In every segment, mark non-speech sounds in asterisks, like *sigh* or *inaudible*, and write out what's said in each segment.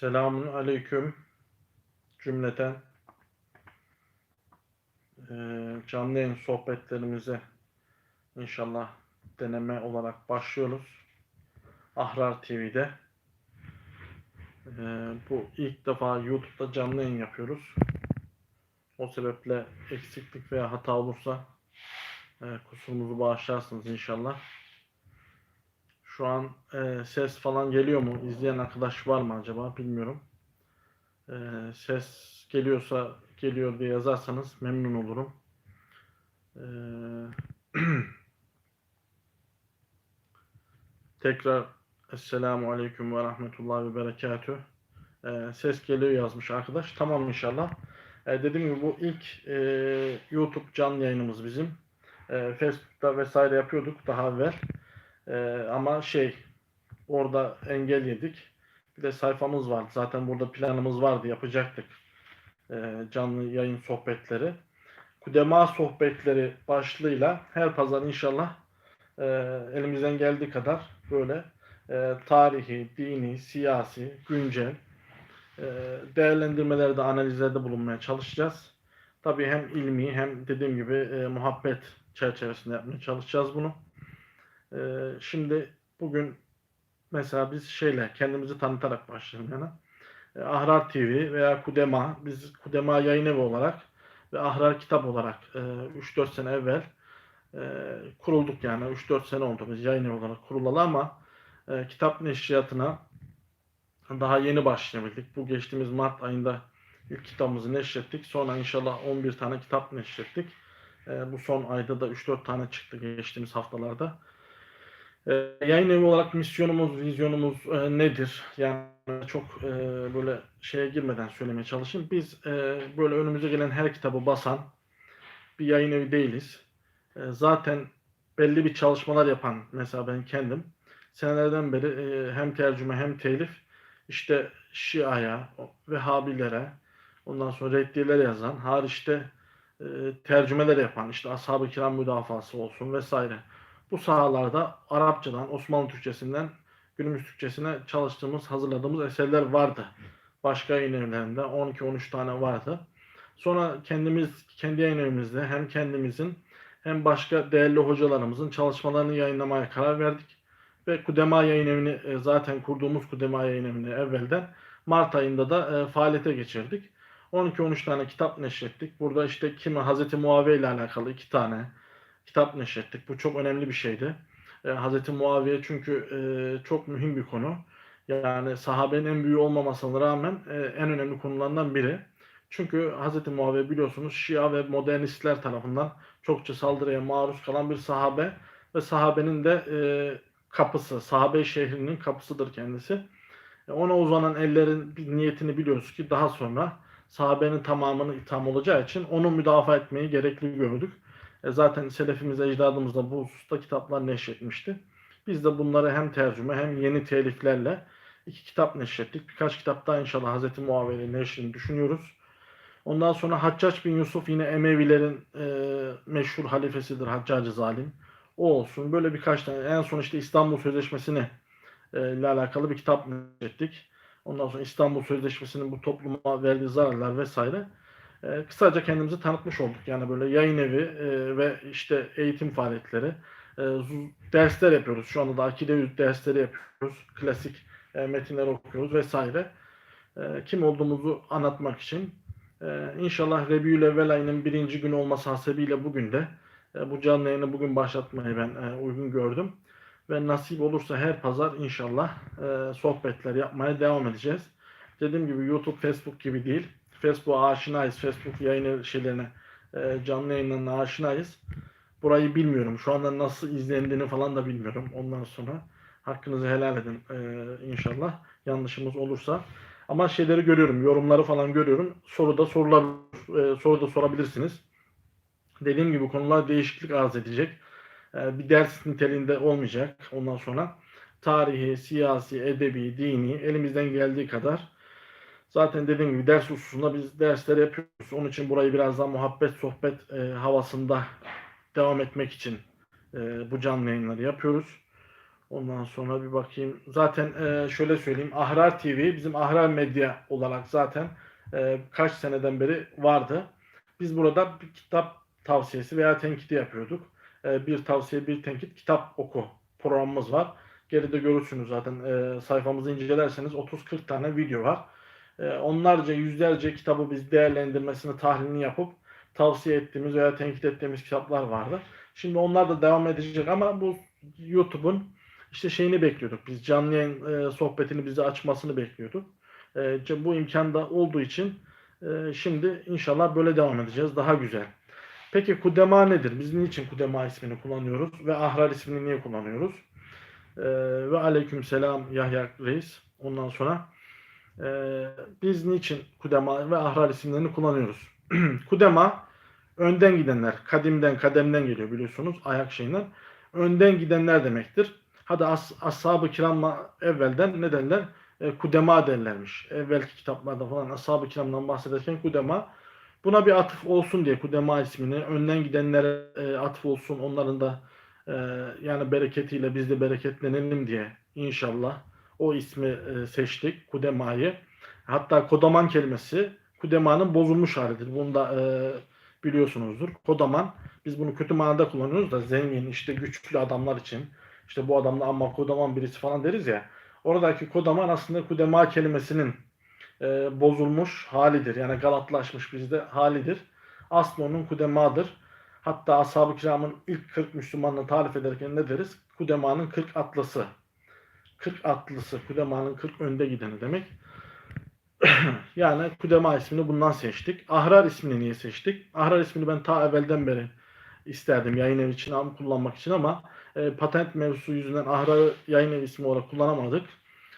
Selamun aleyküm cümleten. Ee, canlı yayın sohbetlerimize inşallah deneme olarak başlıyoruz. Ahrar TV'de. Ee, bu ilk defa YouTube'da canlı yayın yapıyoruz. O sebeple eksiklik veya hata olursa e, kusurumuzu bağışlarsınız inşallah. Şu an e, ses falan geliyor mu? İzleyen arkadaş var mı acaba? Bilmiyorum. E, ses geliyorsa geliyor diye yazarsanız memnun olurum. E, *clears throat* tekrar Esselamu Aleyküm ve Rahmetullahi ve Berekatüh. E, ses geliyor yazmış arkadaş. Tamam inşallah. E, dediğim gibi bu ilk e, YouTube canlı yayınımız bizim. E, Facebook'ta vesaire yapıyorduk daha evvel. Ee, ama şey orada engel yedik. Bir de sayfamız vardı. Zaten burada planımız vardı. Yapacaktık. Ee, canlı yayın sohbetleri. Kudema sohbetleri başlığıyla her pazar inşallah e, elimizden geldiği kadar böyle e, tarihi, dini, siyasi, güncel e, değerlendirmelerde, analizlerde bulunmaya çalışacağız. Tabii hem ilmi hem dediğim gibi e, muhabbet çerçevesinde yapmaya çalışacağız bunu. Ee, şimdi bugün mesela biz şeyle kendimizi tanıtarak başlayalım yani. Ee, Ahrar TV veya Kudema, biz Kudema yayın evi olarak ve Ahrar kitap olarak e, 3-4 sene evvel e, kurulduk yani. 3-4 sene oldu biz yayın evi olarak kurulalı ama e, kitap neşriyatına daha yeni başlayabildik. Bu geçtiğimiz Mart ayında ilk kitabımızı neşrettik. Sonra inşallah 11 tane kitap neşrettik. E, bu son ayda da 3-4 tane çıktı geçtiğimiz haftalarda. E, yayın evi olarak misyonumuz, vizyonumuz e, nedir? Yani çok e, böyle şeye girmeden söylemeye çalışayım. Biz e, böyle önümüze gelen her kitabı basan bir yayın evi değiliz. E, zaten belli bir çalışmalar yapan mesela ben kendim senelerden beri e, hem tercüme hem telif işte Şia'ya, Vehhabilere, ondan sonra reddiyelere yazan, hariçte e, tercümeler yapan, işte Ashab-ı Kiram müdafası olsun vesaire bu sahalarda Arapçadan, Osmanlı Türkçesinden günümüz Türkçesine çalıştığımız, hazırladığımız eserler vardı. Başka yayın evlerinde 12-13 tane vardı. Sonra kendimiz, kendi yayın evimizde hem kendimizin hem başka değerli hocalarımızın çalışmalarını yayınlamaya karar verdik. Ve Kudema yayın evini e, zaten kurduğumuz Kudema yayın evini evvelden Mart ayında da e, faaliyete geçirdik. 12-13 tane kitap neşrettik. Burada işte kimi Hazreti Muaviye ile alakalı iki tane, kitap neşrettik. Bu çok önemli bir şeydi. E, Hz. Muaviye çünkü e, çok mühim bir konu. Yani sahabenin en büyüğü olmamasına rağmen e, en önemli konulardan biri. Çünkü Hz. Muaviye biliyorsunuz Şia ve modernistler tarafından çokça saldırıya maruz kalan bir sahabe ve sahabenin de e, kapısı, sahabe şehrinin kapısıdır kendisi. E, ona uzanan ellerin niyetini biliyoruz ki daha sonra sahabenin tamamını itham olacağı için onu müdafaa etmeyi gerekli gördük. E zaten selefimiz, ecdadımız da bu hususta kitaplar neşretmişti. Biz de bunları hem tercüme hem yeni teliflerle iki kitap neşrettik. Birkaç kitap daha inşallah Hz. Muaviye'nin neşrini düşünüyoruz. Ondan sonra Haccac bin Yusuf yine Emevilerin e, meşhur halifesidir Haccacı Zalim. O olsun. Böyle birkaç tane. En son işte İstanbul Sözleşmesi'ni e, ile alakalı bir kitap neşrettik. Ondan sonra İstanbul Sözleşmesi'nin bu topluma verdiği zararlar vesaire. E, kısaca kendimizi tanıtmış olduk. Yani böyle yayın evi e, ve işte eğitim faaliyetleri. E, dersler yapıyoruz. Şu anda da akide dersleri yapıyoruz. Klasik e, metinler okuyoruz vesaire. E, kim olduğumuzu anlatmak için. E, inşallah Rebiül Evvel ayının birinci günü olması hasebiyle bugün de e, bu canlı yayını bugün başlatmayı ben e, uygun gördüm. Ve nasip olursa her pazar inşallah e, sohbetler yapmaya devam edeceğiz. Dediğim gibi YouTube, Facebook gibi değil. Facebook'a aşinayız. Facebook yayını şeylerine, e, canlı yayınlarına aşinayız. Burayı bilmiyorum. Şu anda nasıl izlendiğini falan da bilmiyorum. Ondan sonra hakkınızı helal edin e, inşallah. Yanlışımız olursa. Ama şeyleri görüyorum. Yorumları falan görüyorum. Soruda sorular e, soru da sorabilirsiniz. Dediğim gibi konular değişiklik arz edecek. E, bir ders niteliğinde olmayacak. Ondan sonra tarihi, siyasi, edebi, dini elimizden geldiği kadar Zaten dediğim gibi ders hususunda biz dersleri yapıyoruz. Onun için burayı biraz daha muhabbet, sohbet e, havasında devam etmek için e, bu canlı yayınları yapıyoruz. Ondan sonra bir bakayım. Zaten e, şöyle söyleyeyim. Ahrar TV bizim Ahrar Medya olarak zaten e, kaç seneden beri vardı. Biz burada bir kitap tavsiyesi veya tenkidi yapıyorduk. E, bir tavsiye, bir tenkit, kitap oku programımız var. Geride görürsünüz zaten e, sayfamızı incelerseniz 30-40 tane video var. E, onlarca, yüzlerce kitabı biz değerlendirmesini, tahlilini yapıp tavsiye ettiğimiz veya tenkit ettiğimiz kitaplar vardı. Şimdi onlar da devam edecek ama bu YouTube'un işte şeyini bekliyorduk. Biz canlı yayın e, sohbetini bize açmasını bekliyorduk. E, bu imkan da olduğu için e, şimdi inşallah böyle devam edeceğiz. Daha güzel. Peki Kudema nedir? Biz niçin Kudema ismini kullanıyoruz ve Ahrar ismini niye kullanıyoruz? E, ve aleyküm selam Yahya Reis. Ondan sonra e, biz niçin Kudema ve Ahrar isimlerini kullanıyoruz? *clears throat* Kudema önden gidenler, kadimden, kademden geliyor biliyorsunuz ayak şeyinden. Önden gidenler demektir. Hadi as, ashab-ı kiramla evvelden ne derler? E, kudema derlermiş. Evvelki kitaplarda falan ashab-ı kiramdan bahsederken kudema. Buna bir atıf olsun diye kudema ismini önden gidenlere e, atıf olsun onların da e, yani bereketiyle biz de bereketlenelim diye inşallah o ismi e, seçtik kudemayı. Hatta kodaman kelimesi kudemanın bozulmuş halidir. Bunu da e, biliyorsunuzdur. Kodaman biz bunu kötü manada kullanıyoruz da zengin işte güçlü adamlar için işte bu adamla amma kodaman birisi falan deriz ya. Oradaki kodaman aslında kudema kelimesinin e, bozulmuş halidir. Yani galatlaşmış bizde halidir. Aslı onun kudemadır. Hatta ashab-ı kiramın ilk 40 Müslümanla tarif ederken ne deriz? Kudemanın 40 atlısı. 40 atlısı. Kudemanın 40 önde gideni demek. *clears throat* yani Kudema ismini bundan seçtik. Ahrar ismini niye seçtik? Ahrar ismini ben ta evvelden beri isterdim yayın evi için kullanmak için ama e, patent mevzusu yüzünden Ahrar yayın evi ismi olarak kullanamadık.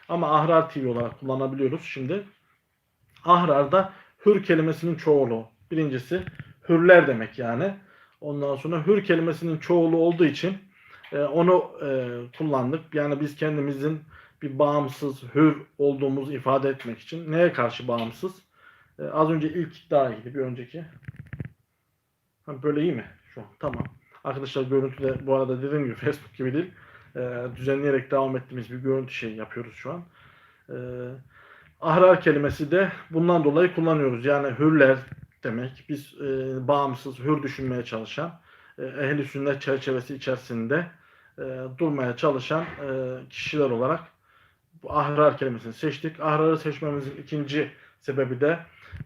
Ama Ahrar TV olarak kullanabiliyoruz şimdi. Ahrar'da hür kelimesinin çoğulu. Birincisi hürler demek yani. Ondan sonra hür kelimesinin çoğulu olduğu için e, onu e, kullandık. Yani biz kendimizin bir bağımsız, hür olduğumuzu ifade etmek için. Neye karşı bağımsız? E, az önce ilk daha iyiydi, bir önceki. Ha, böyle iyi mi? Şu an tamam. Arkadaşlar görüntüde bu arada dediğim gibi *laughs* Facebook gibi değil. E, düzenleyerek devam ettiğimiz bir görüntü şey yapıyoruz şu an. E, ahrar kelimesi de bundan dolayı kullanıyoruz. Yani hürler demek. Biz e, bağımsız, hür düşünmeye çalışan, e, ehli sünnet çerçevesi içerisinde e, durmaya çalışan e, kişiler olarak bu ahrar kelimesini seçtik. Ahrarı seçmemizin ikinci sebebi de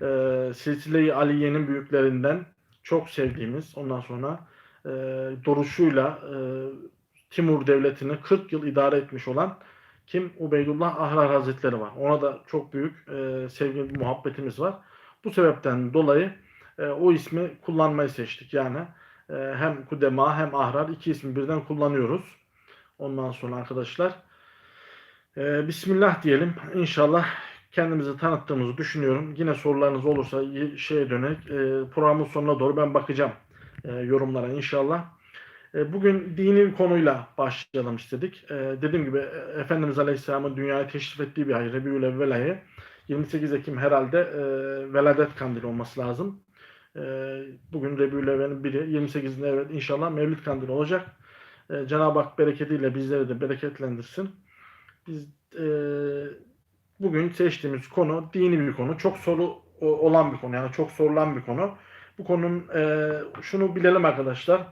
e, Silsile-i Aliye'nin büyüklerinden çok sevdiğimiz, ondan sonra e, duruşuyla e, Timur Devleti'ni 40 yıl idare etmiş olan kim? Ubeydullah Ahrar Hazretleri var. Ona da çok büyük e, sevgi, muhabbetimiz var. Bu sebepten dolayı e, o ismi kullanmayı seçtik. Yani hem Kudema hem Ahrar iki ismi birden kullanıyoruz. Ondan sonra arkadaşlar e, Bismillah diyelim. İnşallah kendimizi tanıttığımızı düşünüyorum. Yine sorularınız olursa şeye dönerek e, programın sonuna doğru ben bakacağım yorumlara inşallah. Bugün dini bir konuyla başlayalım istedik. Dediğim gibi e, Efendimiz Aleyhisselam'ın dünyaya teşrif ettiği bir ay Rebiül Evvel ayı. 28 Ekim herhalde Veladet Kandili olması lazım. E, bugün Evvel'in biri 28'inde evet inşallah Mevlid Kandili olacak. E, Cenab-ı Hak bereketiyle bizleri de bereketlendirsin. Biz e, bugün seçtiğimiz konu dini bir konu. Çok soru olan bir konu. Yani çok sorulan bir konu. Bu konunun e, şunu bilelim arkadaşlar.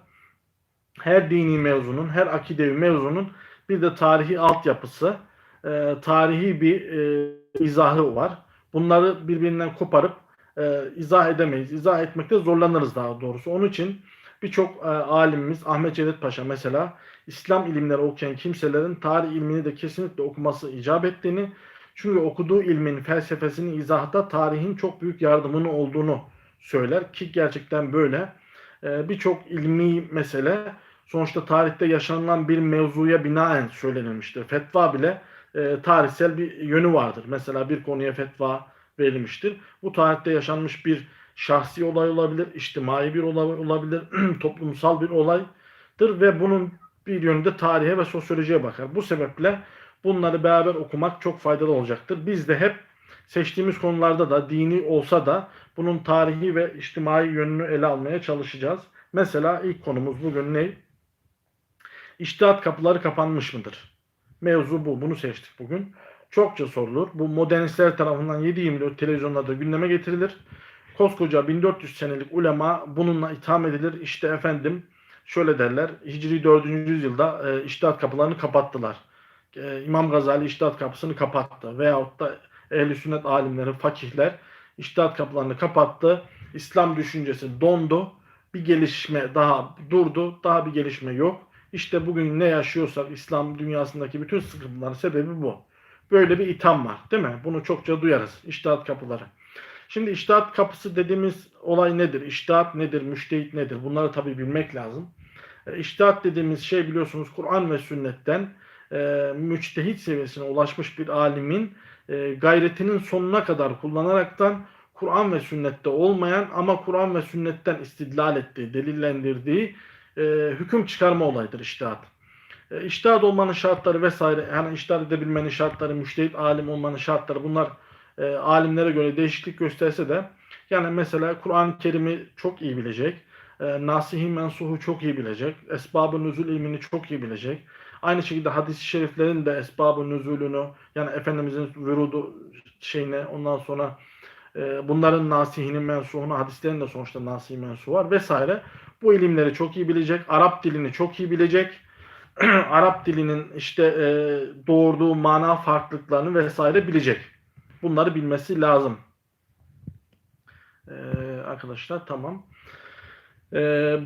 Her dini mevzunun, her akidevi mevzunun bir de tarihi altyapısı, e, tarihi bir e, izahı var. Bunları birbirinden koparıp e, izah edemeyiz. İzah etmekte zorlanırız daha doğrusu. Onun için birçok e, alimimiz Ahmet Cevdet Paşa mesela İslam ilimleri okuyan kimselerin tarih ilmini de kesinlikle okuması icap ettiğini çünkü okuduğu ilmin felsefesini izahda tarihin çok büyük yardımını olduğunu söyler ki gerçekten böyle. E, birçok ilmi mesele sonuçta tarihte yaşanılan bir mevzuya binaen söylenilmiştir. Fetva bile e, tarihsel bir yönü vardır. Mesela bir konuya fetva verilmiştir. Bu tarihte yaşanmış bir şahsi olay olabilir, içtimai bir olay olabilir, *clears throat* toplumsal bir olaydır ve bunun bir yönde tarihe ve sosyolojiye bakar. Bu sebeple bunları beraber okumak çok faydalı olacaktır. Biz de hep seçtiğimiz konularda da dini olsa da bunun tarihi ve içtimai yönünü ele almaya çalışacağız. Mesela ilk konumuz bugün ne? İçtihat kapıları kapanmış mıdır? Mevzu bu. Bunu seçtik bugün. Çokça sorulur. Bu modernistler tarafından 7-24 televizyonlarda gündeme getirilir. Koskoca 1400 senelik ulema bununla itham edilir. İşte efendim şöyle derler. Hicri 4. yüzyılda e, iştihat kapılarını kapattılar. E, İmam Gazali iştihat kapısını kapattı. Veyahut da ehl sünnet alimleri, fakihler iştihat kapılarını kapattı. İslam düşüncesi dondu. Bir gelişme daha durdu. Daha bir gelişme yok. İşte bugün ne yaşıyorsak İslam dünyasındaki bütün sıkıntıların sebebi bu. Böyle bir itham var değil mi? Bunu çokça duyarız. İştihat kapıları. Şimdi iştihat kapısı dediğimiz olay nedir? İştihat nedir? Müştehit nedir? Bunları tabii bilmek lazım. E, İştihat dediğimiz şey biliyorsunuz Kur'an ve sünnetten e, müçtehit seviyesine ulaşmış bir alimin e, gayretinin sonuna kadar kullanaraktan Kur'an ve sünnette olmayan ama Kur'an ve sünnetten istidlal ettiği, delillendirdiği e, hüküm çıkarma olayıdır iştihat. E, iştihat olmanın şartları vesaire, yani iştihat edebilmenin şartları, müştehit alim olmanın şartları bunlar e, alimlere göre değişiklik gösterse de yani mesela Kur'an-ı Kerim'i çok iyi bilecek, e, nasihi mensuhu çok iyi bilecek, esbab-ı nüzul ilmini çok iyi bilecek. Aynı şekilde hadis-i şeriflerin de esbab-ı nüzulünü yani Efendimizin vürudu şeyine ondan sonra e, bunların nasihinin mensuhunu hadislerin de sonuçta nasihi mensuhu var vesaire. Bu ilimleri çok iyi bilecek. Arap dilini çok iyi bilecek. *clears throat* Arap dilinin işte e, doğurduğu mana farklılıklarını vesaire bilecek. Bunları bilmesi lazım. E, arkadaşlar tamam. E,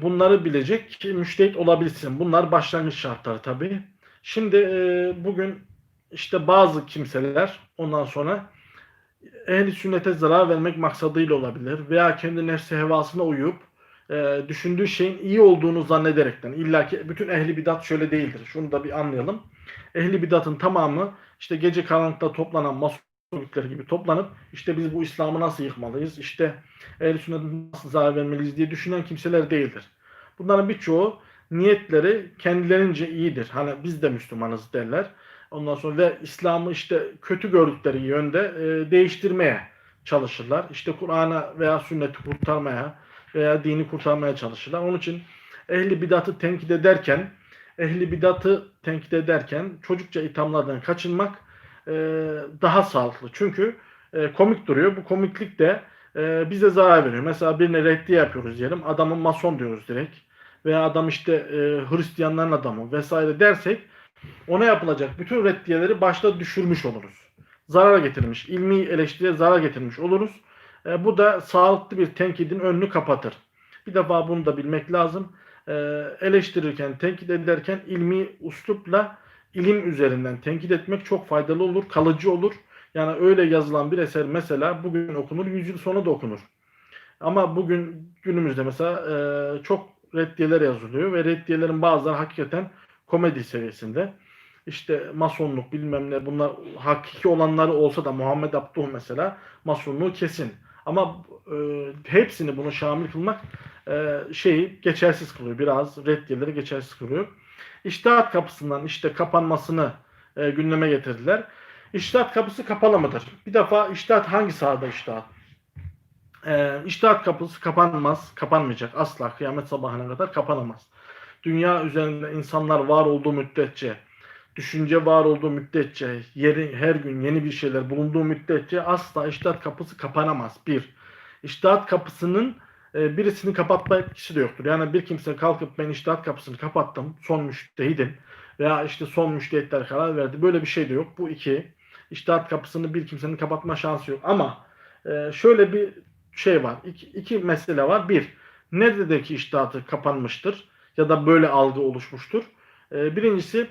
bunları bilecek müştehit olabilsin. Bunlar başlangıç şartları tabii. Şimdi e, bugün işte bazı kimseler ondan sonra ehli sünnete zarar vermek maksadıyla olabilir veya kendi nefsi hevasına uyup e, düşündüğü şeyin iyi olduğunu zannederekten illa ki bütün ehli bidat şöyle değildir. Şunu da bir anlayalım. Ehli bidatın tamamı işte gece karanlıkta toplanan masonlukları gibi toplanıp işte biz bu İslam'ı nasıl yıkmalıyız? İşte ehli sünnete nasıl zarar vermeliyiz diye düşünen kimseler değildir. Bunların birçoğu niyetleri kendilerince iyidir. Hani biz de Müslümanız derler. Ondan sonra ve İslam'ı işte kötü gördükleri yönde e, değiştirmeye çalışırlar. İşte Kur'an'a veya sünneti kurtarmaya veya dini kurtarmaya çalışırlar. Onun için ehli bidatı tenkit ederken ehli bidatı tenkit ederken çocukça ithamlardan kaçınmak e, daha sağlıklı. Çünkü e, komik duruyor. Bu komiklik de e, bize zarar veriyor. Mesela birine reddiye yapıyoruz diyelim. Adamın mason diyoruz direkt. Veya adam işte e, Hristiyanların adamı vesaire dersek ona yapılacak bütün reddiyeleri başta düşürmüş oluruz. Zarar getirmiş, ilmi eleştiriye zarar getirmiş oluruz. E, bu da sağlıklı bir tenkidin önünü kapatır. Bir defa bunu da bilmek lazım. E, eleştirirken, tenkit ederken ilmi uslupla ilim üzerinden tenkit etmek çok faydalı olur, kalıcı olur. Yani öyle yazılan bir eser mesela bugün okunur, 100 yıl sonra da okunur. Ama bugün günümüzde mesela e, çok reddiyeler yazılıyor ve reddiyelerin bazıları hakikaten komedi seviyesinde. İşte masonluk bilmem ne bunlar hakiki olanları olsa da Muhammed Abduh mesela masonluğu kesin. Ama e, hepsini bunu şamil kılmak e, şeyi geçersiz kılıyor. Biraz reddiyeleri geçersiz kılıyor. İştihat kapısından işte kapanmasını e, gündeme getirdiler. İştihat kapısı kapalı mıdır? Bir defa iştihat hangi sahada iştihat? E, iştihat kapısı kapanmaz, kapanmayacak asla kıyamet sabahına kadar kapanamaz. Dünya üzerinde insanlar var olduğu müddetçe, düşünce var olduğu müddetçe, yeri, her gün yeni bir şeyler bulunduğu müddetçe asla iştihat kapısı kapanamaz. Bir, iştihat kapısının e, birisini kapatma etkisi de yoktur. Yani bir kimse kalkıp ben iştihat kapısını kapattım, son müştehidim veya işte son müştehitler karar verdi. Böyle bir şey de yok. Bu iki, iştihat kapısını bir kimsenin kapatma şansı yok. Ama e, şöyle bir şey var. İki, iki mesele var. Bir, neredeki iştihatı kapanmıştır ya da böyle algı oluşmuştur. E, birincisi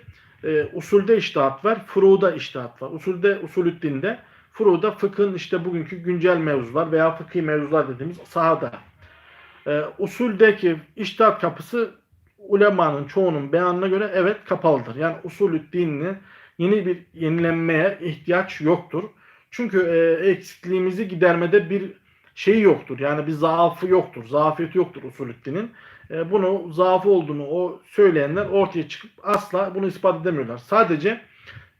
e, usulde iştihat var, furuda iştihat var. Usulde, usulü dinde, furuda fıkhın işte bugünkü güncel mevzular veya fıkhi mevzular dediğimiz sahada. E, usuldeki iştihat kapısı ulemanın çoğunun beyanına göre evet kapalıdır. Yani usulü dinini yeni bir yenilenmeye ihtiyaç yoktur. Çünkü e, eksikliğimizi gidermede bir şeyi yoktur. Yani bir zaafı yoktur. Zafiyeti yoktur usulüddinin. E, bunu zaafı olduğunu o söyleyenler ortaya çıkıp asla bunu ispat edemiyorlar. Sadece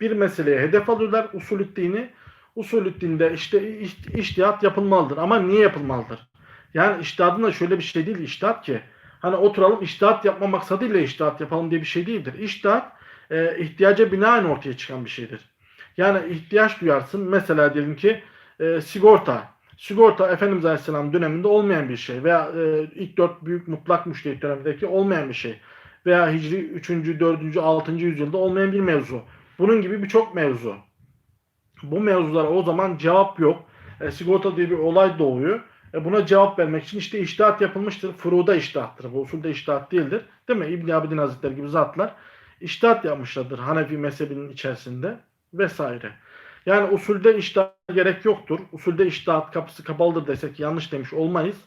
bir meseleye hedef alıyorlar usulüddini. Usulüddinde işte iştihat yapılmalıdır. Ama niye yapılmalıdır? Yani iştihadın da şöyle bir şey değil iştihat ki. Hani oturalım iştihat yapma maksadıyla iştihat yapalım diye bir şey değildir. İştihat e, ihtiyaca binaen ortaya çıkan bir şeydir. Yani ihtiyaç duyarsın. Mesela diyelim ki e, sigorta. Sigorta Efendimiz Aleyhisselam döneminde olmayan bir şey veya e, ilk dört büyük mutlak müştehit dönemindeki olmayan bir şey veya Hicri 3. 4. 6. yüzyılda olmayan bir mevzu. Bunun gibi birçok mevzu. Bu mevzulara o zaman cevap yok. E, sigorta diye bir olay doğuyor. E, buna cevap vermek için işte iştihat yapılmıştır. Furuda iştihattır. Bu usulde iştihat değildir. Değil mi? İbn Abidin Hazretleri gibi zatlar iştihat yapmışlardır Hanefi mezhebinin içerisinde vesaire. Yani usulde iştihat gerek yoktur. Usulde iştihat kapısı kapalıdır desek yanlış demiş olmayız.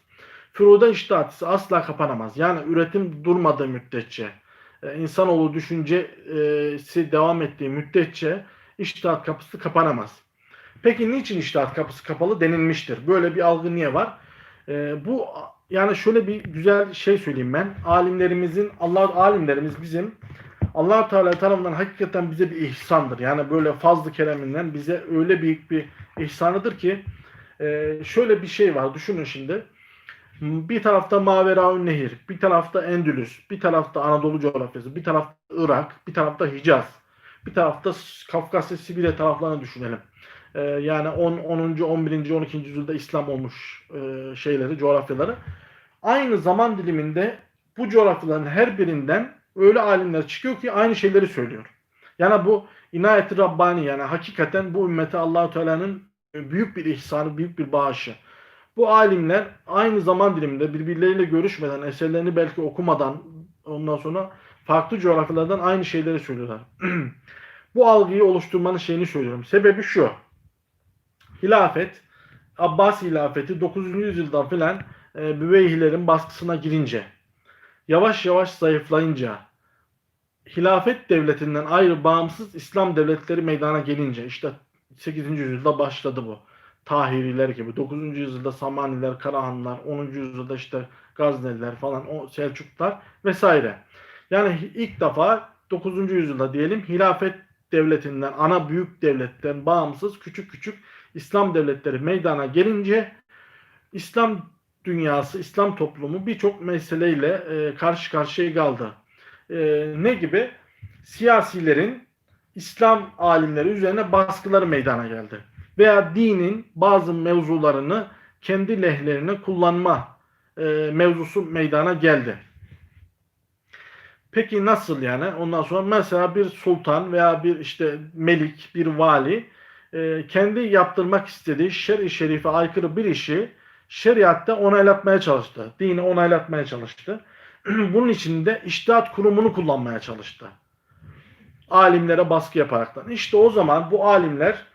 Furuda iştihat ise asla kapanamaz. Yani üretim durmadığı müddetçe, e, insanoğlu düşüncesi devam ettiği müddetçe iştihat kapısı kapanamaz. Peki niçin iştihat kapısı kapalı denilmiştir? Böyle bir algı niye var? Ee, bu yani şöyle bir güzel şey söyleyeyim ben. Alimlerimizin Allah alimlerimiz bizim Allah Teala tarafından hakikaten bize bir ihsandır. Yani böyle fazlı kereminden bize öyle büyük bir ihsanıdır ki e, şöyle bir şey var. Düşünün şimdi. Bir tarafta Maveraun Nehir, bir tarafta Endülüs, bir tarafta Anadolu coğrafyası, bir tarafta Irak, bir tarafta Hicaz, bir tarafta Kafkasya, Sibirya taraflarını düşünelim. Ee, yani 10. 10. 11. 12. yüzyılda İslam olmuş e, şeyleri, coğrafyaları. Aynı zaman diliminde bu coğrafyaların her birinden öyle alimler çıkıyor ki aynı şeyleri söylüyor. Yani bu inayeti Rabbani yani hakikaten bu ümmete Allahu Teala'nın büyük bir ihsanı, büyük bir bağışı. Bu alimler aynı zaman diliminde birbirleriyle görüşmeden, eserlerini belki okumadan ondan sonra farklı coğrafyalardan aynı şeyleri söylüyorlar. *clears throat* bu algıyı oluşturmanın şeyini söylüyorum. Sebebi şu. Hilafet, Abbas hilafeti 9. yüzyılda filan e, Büveyhilerin baskısına girince, yavaş yavaş zayıflayınca, hilafet devletinden ayrı bağımsız İslam devletleri meydana gelince, işte 8. yüzyılda başladı bu. Tahiriler gibi. 9. yüzyılda Samaniler, Karahanlar, 10. yüzyılda işte Gazneliler falan, o Selçuklar vesaire. Yani ilk defa 9. yüzyılda diyelim hilafet devletinden, ana büyük devletten bağımsız küçük küçük İslam devletleri meydana gelince İslam dünyası, İslam toplumu birçok meseleyle e, karşı karşıya kaldı. E, ne gibi? Siyasilerin İslam alimleri üzerine baskıları meydana geldi. Veya dinin bazı mevzularını kendi lehlerine kullanma e, mevzusu meydana geldi. Peki nasıl yani? Ondan sonra mesela bir sultan veya bir işte melik, bir vali e, kendi yaptırmak istediği şer-i şerife aykırı bir işi şeriatta onaylatmaya çalıştı. Dini onaylatmaya çalıştı. *clears throat* Bunun için de iştihat kurumunu kullanmaya çalıştı. Alimlere baskı yaparaktan. İşte o zaman bu alimler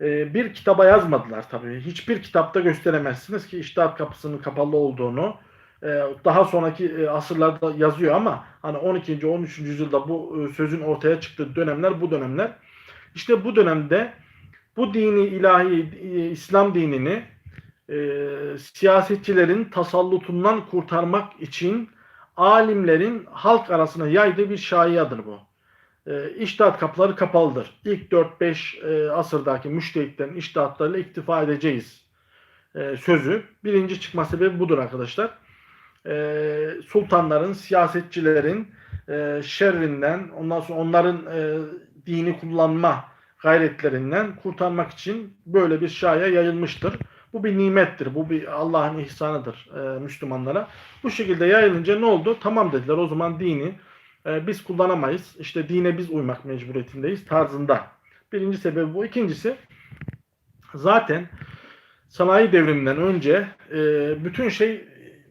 e, bir kitaba yazmadılar tabii. Hiçbir kitapta gösteremezsiniz ki iştihat kapısının kapalı olduğunu. E, daha sonraki e, asırlarda yazıyor ama hani 12. 13. yüzyılda bu sözün ortaya çıktığı dönemler bu dönemler. İşte bu dönemde bu dini ilahi İslam dinini e, siyasetçilerin tasallutundan kurtarmak için alimlerin halk arasına yaydığı bir şaiyadır bu. E, iştahat kapıları kapalıdır. İlk 4-5 e, asırdaki müştehitlerin iştahatlarıyla iktifa edeceğiz e, sözü. Birinci çıkma sebebi budur arkadaşlar. E, sultanların, siyasetçilerin e, şerrinden, ondan sonra onların e, dini kullanma gayretlerinden kurtarmak için böyle bir şaya yayılmıştır. Bu bir nimettir. Bu bir Allah'ın ihsanıdır e, Müslümanlara. Bu şekilde yayılınca ne oldu? Tamam dediler o zaman dini e, biz kullanamayız. İşte dine biz uymak mecburiyetindeyiz tarzında. Birinci sebebi bu. İkincisi zaten sanayi devriminden önce e, bütün şey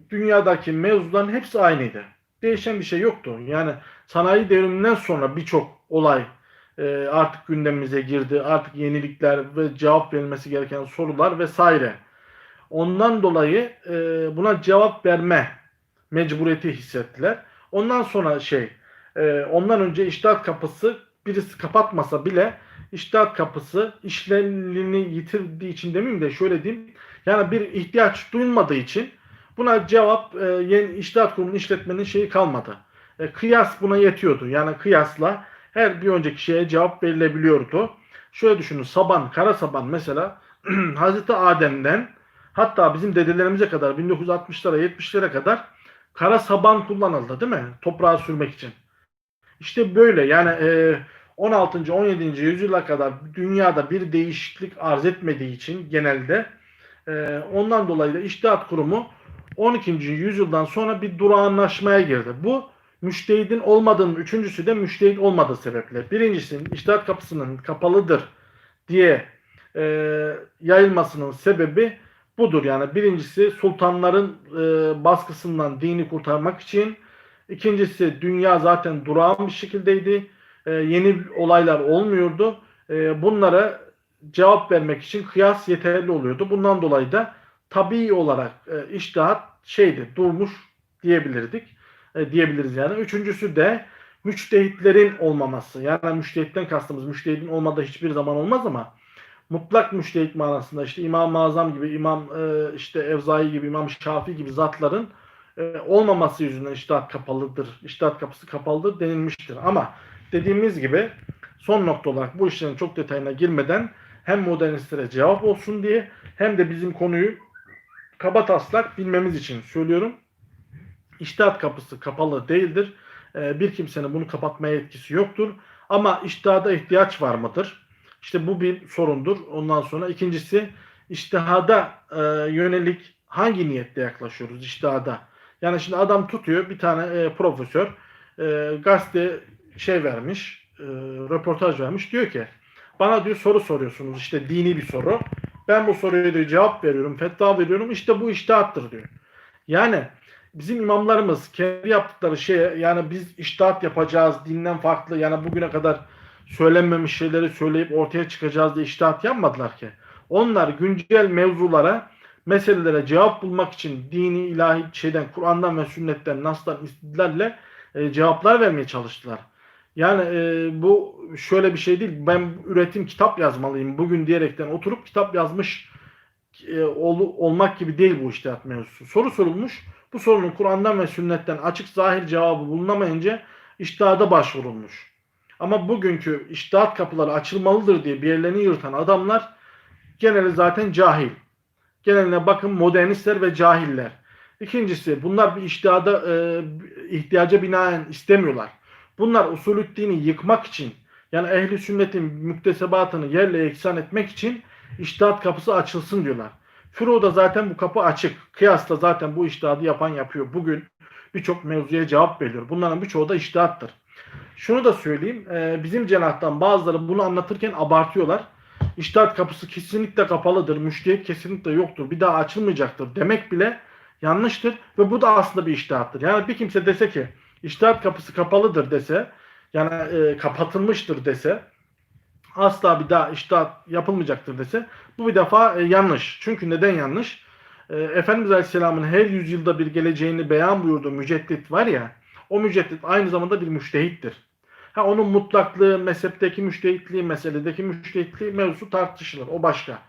dünyadaki mevzuların hepsi aynıydı. Değişen bir şey yoktu. Yani sanayi devriminden sonra birçok olay e, artık gündemimize girdi. Artık yenilikler ve cevap verilmesi gereken sorular vesaire. Ondan dolayı e, buna cevap verme mecburiyeti hissettiler. Ondan sonra şey, e, ondan önce iştahat kapısı birisi kapatmasa bile iştahat kapısı işlevini yitirdiği için demeyeyim de şöyle diyeyim. Yani bir ihtiyaç duyulmadığı için buna cevap e, yeni iştahat kurumunun işletmenin şeyi kalmadı. E, kıyas buna yetiyordu. Yani kıyasla her bir önceki şeye cevap verilebiliyordu. Şöyle düşünün saban, kara saban mesela *clears throat* Hazreti Adem'den hatta bizim dedelerimize kadar 1960'lara 70'lere kadar kara saban kullanıldı değil mi? Toprağa sürmek için. İşte böyle yani e, 16. 17. yüzyıla kadar dünyada bir değişiklik arz etmediği için genelde e, ondan dolayı da İştihat Kurumu 12. yüzyıldan sonra bir durağanlaşmaya girdi. Bu müştehidin olmadığının üçüncüsü de müştehit olmadığı sebeple. Birincisi iştihat kapısının kapalıdır diye e, yayılmasının sebebi budur. Yani birincisi sultanların e, baskısından dini kurtarmak için. İkincisi dünya zaten durağan bir şekildeydi. E, yeni olaylar olmuyordu. E, bunlara cevap vermek için kıyas yeterli oluyordu. Bundan dolayı da tabii olarak e, iştihat şeydi durmuş diyebilirdik. E, diyebiliriz yani. Üçüncüsü de müçtehitlerin olmaması. Yani müştehitten kastımız müştehidin olmadığı hiçbir zaman olmaz ama mutlak müştehit manasında işte İmam-ı Azam gibi, İmam e, işte Evzai gibi, İmam Şafii gibi zatların e, olmaması yüzünden iştihat kapalıdır, iştihat kapısı kapalıdır denilmiştir. Ama dediğimiz gibi son nokta olarak bu işlerin çok detayına girmeden hem modernistlere cevap olsun diye hem de bizim konuyu kaba taslak bilmemiz için söylüyorum. İştihat kapısı kapalı değildir. E, bir kimsenin bunu kapatmaya etkisi yoktur. Ama iştihada ihtiyaç var mıdır? İşte bu bir sorundur. Ondan sonra ikincisi iştihada e, yönelik hangi niyetle yaklaşıyoruz iştihada? Yani şimdi adam tutuyor bir tane e, profesör e, gazete şey vermiş, e, röportaj vermiş. Diyor ki bana diyor soru soruyorsunuz işte dini bir soru. Ben bu soruya diyor cevap veriyorum, fetva veriyorum. İşte bu iştihattır diyor. Yani bizim imamlarımız kendi yaptıkları şeye yani biz iştihat yapacağız dinden farklı yani bugüne kadar söylenmemiş şeyleri söyleyip ortaya çıkacağız diye iştihat yapmadılar ki. Onlar güncel mevzulara, meselelere cevap bulmak için dini, ilahi şeyden, Kur'an'dan ve sünnetten, nas'tan istidlalle e, cevaplar vermeye çalıştılar. Yani e, bu şöyle bir şey değil. Ben üretim kitap yazmalıyım bugün diyerekten oturup kitap yazmış e, ol, olmak gibi değil bu iştihat mevzusu. Soru sorulmuş. Bu sorunun Kur'an'dan ve sünnetten açık zahir cevabı bulunamayınca iştihada başvurulmuş. Ama bugünkü iştihat kapıları açılmalıdır diye bir yerlerini yırtan adamlar geneli zaten cahil. Geneline bakın modernistler ve cahiller. İkincisi bunlar bir iştihada e, ihtiyaca binaen istemiyorlar. Bunlar usulü dini yıkmak için yani ehli sünnetin müktesebatını yerle eksan etmek için iştihat kapısı açılsın diyorlar. Furu'da zaten bu kapı açık. Kıyasla zaten bu iştihadı yapan yapıyor. Bugün birçok mevzuya cevap veriyor. Bunların birçoğu da iştihattır. Şunu da söyleyeyim. E, bizim cenahtan bazıları bunu anlatırken abartıyorlar. İştihat kapısı kesinlikle kapalıdır. Müştehit kesinlikle yoktur. Bir daha açılmayacaktır demek bile yanlıştır. Ve bu da aslında bir iştihattır. Yani bir kimse dese ki iştihat kapısı kapalıdır dese yani e, kapatılmıştır dese asla bir daha iştihat yapılmayacaktır dese bu bir defa e, yanlış. Çünkü neden yanlış? E, Efendimiz Aleyhisselam'ın her yüzyılda bir geleceğini beyan buyurduğu müceddit var ya o müceddit aynı zamanda bir müştehittir. Ha onun mutlaklığı, mezhepteki müştehitliği, meseledeki müştehitliği mevzusu tartışılır. O başka.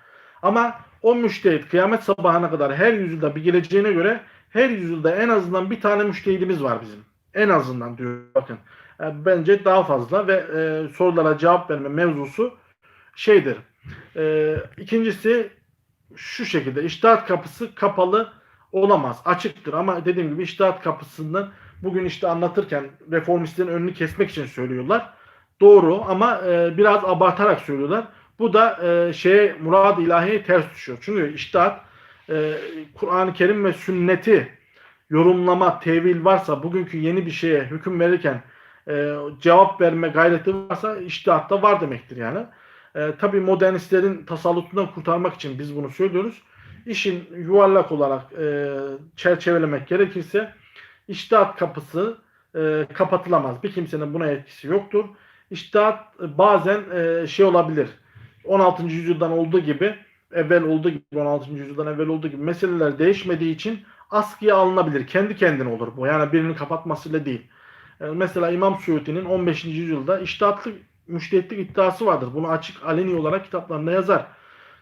Ama o müştehit kıyamet sabahına kadar her yüzyılda bir geleceğine göre her yüzyılda en azından bir tane müştehidimiz var bizim. En azından diyor bakın. Yani bence daha fazla ve e, sorulara cevap verme mevzusu şeydir. E, ikincisi şu şekilde iştahat kapısı kapalı olamaz. Açıktır ama dediğim gibi iştahat kapısından bugün işte anlatırken reformistlerin önünü kesmek için söylüyorlar. Doğru ama e, biraz abartarak söylüyorlar. Bu da e, şeye murad ilahiye ters düşüyor. Çünkü iştahat e, Kur'an-ı Kerim ve sünneti yorumlama, tevil varsa bugünkü yeni bir şeye hüküm verirken e, cevap verme gayreti varsa iştihatta var demektir yani. E, tabii modernistlerin tasallutundan kurtarmak için biz bunu söylüyoruz. İşin yuvarlak olarak e, çerçevelemek gerekirse iştihat kapısı e, kapatılamaz. Bir kimsenin buna etkisi yoktur. İştihat e, bazen e, şey olabilir. 16. yüzyıldan olduğu gibi evvel olduğu gibi 16. yüzyıldan evvel olduğu gibi meseleler değişmediği için askıya alınabilir. Kendi kendine olur bu. Yani birinin kapatmasıyla değil. E, mesela İmam Suyuti'nin 15. yüzyılda iştihatlı müştehitlik iddiası vardır. Bunu açık aleni olarak kitaplarında yazar.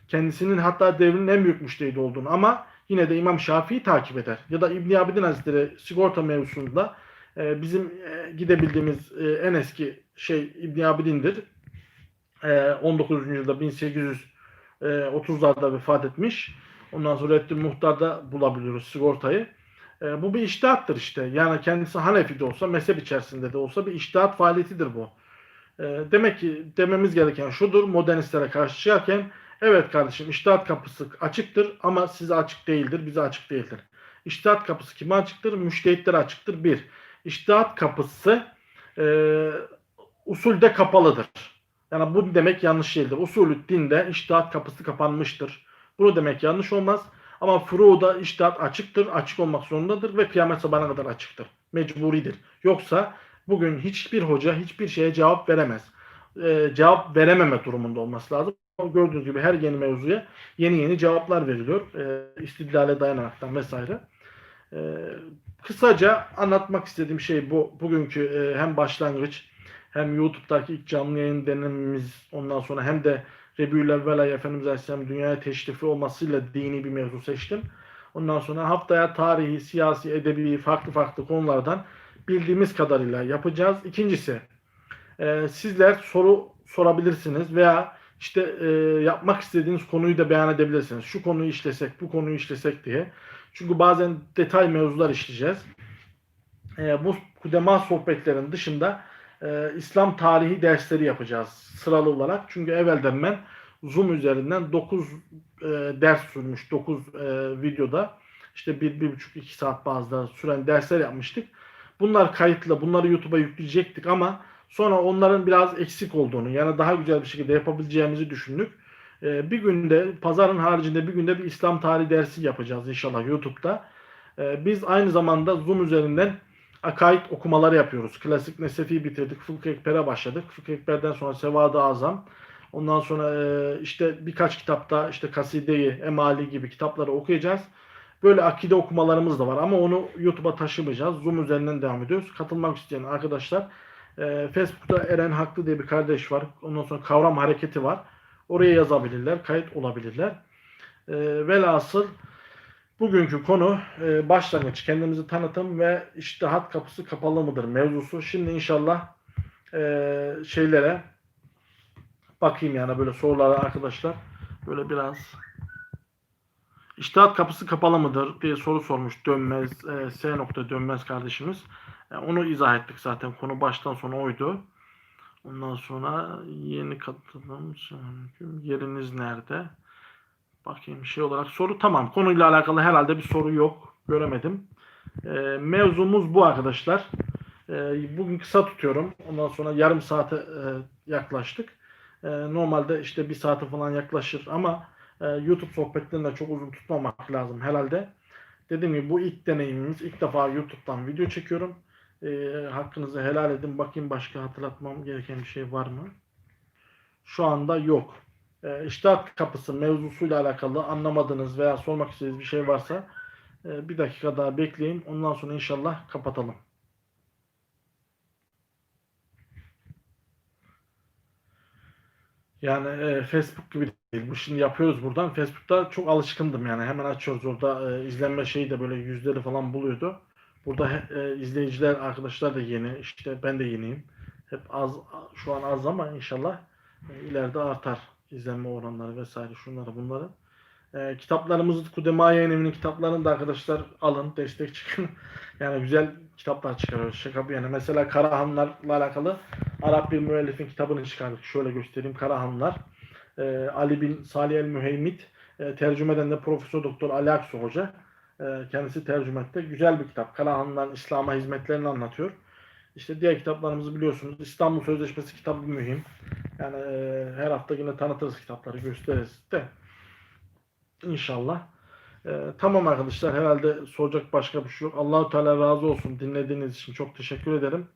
Kendisinin hatta devrinin en büyük müştehidi olduğunu ama yine de İmam Şafii'yi takip eder. Ya da İbn Abidin Hazretleri sigorta mevzusunda e, bizim e, gidebildiğimiz en eski şey İbn Abidin'dir. E, 19. yüzyılda 1830'larda vefat etmiş. Ondan sonra Reddül Muhtar'da bulabiliyoruz sigortayı. E, bu bir iştihattır işte. Yani kendisi Hanefi de olsa, mezhep içerisinde de olsa bir iştihat faaliyetidir bu. E, demek ki dememiz gereken şudur modernistlere karşı çıkarken evet kardeşim iştihat kapısı açıktır ama size açık değildir, bize açık değildir. İştihat kapısı kime açıktır? Müştehitlere açıktır. Bir, iştihat kapısı e, usulde kapalıdır. Yani bu demek yanlış değildir. Usulü dinde iştihat kapısı kapanmıştır. Bunu demek yanlış olmaz. Ama furuda iştihat açıktır, açık olmak zorundadır ve kıyamet sabahına kadar açıktır. Mecburidir. Yoksa bugün hiçbir hoca hiçbir şeye cevap veremez. Ee, cevap verememe durumunda olması lazım. Gördüğünüz gibi her yeni mevzuya yeni yeni cevaplar veriliyor. Ee, istidlale dayanaraktan vesaire. Ee, kısaca anlatmak istediğim şey bu. Bugünkü e, hem başlangıç hem YouTube'daki ilk canlı yayın denememiz ondan sonra hem de Rebül Evvel ay Efendimiz Aleyhisselam dünyaya teşrifi olmasıyla dini bir mevzu seçtim. Ondan sonra haftaya tarihi, siyasi, edebi, farklı farklı konulardan bildiğimiz kadarıyla yapacağız. İkincisi, e, sizler soru sorabilirsiniz veya işte e, yapmak istediğiniz konuyu da beyan edebilirsiniz. Şu konuyu işlesek, bu konuyu işlesek diye. Çünkü bazen detay mevzular işleyeceğiz. E, bu kudema sohbetlerin dışında e, İslam tarihi dersleri yapacağız sıralı olarak. Çünkü evvelden ben Zoom üzerinden 9 e, ders sürmüş. 9 e, videoda işte 1-1,5-2 saat bazda süren dersler yapmıştık. Bunlar kayıtlı. Bunları YouTube'a yükleyecektik ama sonra onların biraz eksik olduğunu yani daha güzel bir şekilde yapabileceğimizi düşündük. E, bir günde pazarın haricinde bir günde bir İslam tarihi dersi yapacağız inşallah YouTube'da. E, biz aynı zamanda Zoom üzerinden akaid okumaları yapıyoruz. Klasik Nesefi bitirdik. Fıkıh Ekber'e başladık. Fıkıh Ekber'den sonra Sevad-ı Azam. Ondan sonra e, işte birkaç kitapta işte Kaside-i Emali gibi kitapları okuyacağız. Böyle akide okumalarımız da var ama onu YouTube'a taşımayacağız. Zoom üzerinden devam ediyoruz. Katılmak isteyen arkadaşlar e, Facebook'ta Eren Haklı diye bir kardeş var. Ondan sonra Kavram Hareketi var. Oraya yazabilirler, kayıt olabilirler. E, velhasıl Bugünkü konu e, başlangıç, kendimizi tanıtım ve iştihat kapısı kapalı mıdır mevzusu. Şimdi inşallah e, şeylere bakayım yani böyle sorulara arkadaşlar. Böyle biraz iştihat kapısı kapalı mıdır diye soru sormuş Dönmez, e, S nokta Dönmez kardeşimiz. E, onu izah ettik zaten. Konu baştan sona oydu. Ondan sonra yeni katılım yeriniz nerede? Bakayım şey olarak soru tamam. Konuyla alakalı herhalde bir soru yok. Göremedim. E, mevzumuz bu arkadaşlar. E, bugün kısa tutuyorum. Ondan sonra yarım saate e, yaklaştık. E, normalde işte bir saate falan yaklaşır ama e, YouTube sohbetlerinde çok uzun tutmamak lazım herhalde. Dediğim gibi bu ilk deneyimimiz. İlk defa YouTube'dan video çekiyorum. E, hakkınızı helal edin. Bakayım başka hatırlatmam gereken bir şey var mı? Şu anda yok e, iştahat kapısı mevzusuyla alakalı anlamadığınız veya sormak istediğiniz bir şey varsa e, bir dakika daha bekleyin. Ondan sonra inşallah kapatalım. Yani e, Facebook gibi değil. Bu şimdi yapıyoruz buradan. Facebook'ta çok alışkındım yani. Hemen açıyoruz orada e, izlenme şeyi de böyle yüzleri falan buluyordu. Burada e, izleyiciler, arkadaşlar da yeni. İşte ben de yeniyim. Hep az şu an az ama inşallah e, ileride artar izlenme oranları vesaire şunları bunları. E, kitaplarımızı Kudema Yayın Evi'nin kitaplarını da arkadaşlar alın, destek çıkın. *laughs* yani güzel kitaplar çıkarıyoruz. Şaka yana. Mesela Karahanlarla alakalı Arap bir müellifin kitabını çıkardık. Şöyle göstereyim. Karahanlar. E, Ali bin Salih el Müheymit e, tercümeden de Profesör Doktor Ali Aksu Hoca. E, kendisi tercüme etti. Güzel bir kitap. Karahanların İslam'a hizmetlerini anlatıyor. İşte diğer kitaplarımızı biliyorsunuz. İstanbul Sözleşmesi kitabı mühim. Yani e, her hafta yine tanıtırız kitapları, gösteririz de. İnşallah. E, tamam arkadaşlar herhalde soracak başka bir şey yok. Allahu Teala razı olsun dinlediğiniz için çok teşekkür ederim.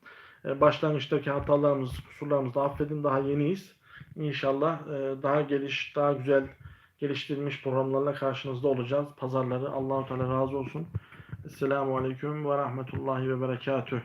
E, başlangıçtaki hatalarımızı, kusurlarımızı affedin. Daha yeniyiz. İnşallah e, daha geliş, daha güzel geliştirilmiş programlarla karşınızda olacağız. Pazarları Allahu Teala razı olsun. Esselamu Aleyküm ve Rahmetullahi ve Berekatüh.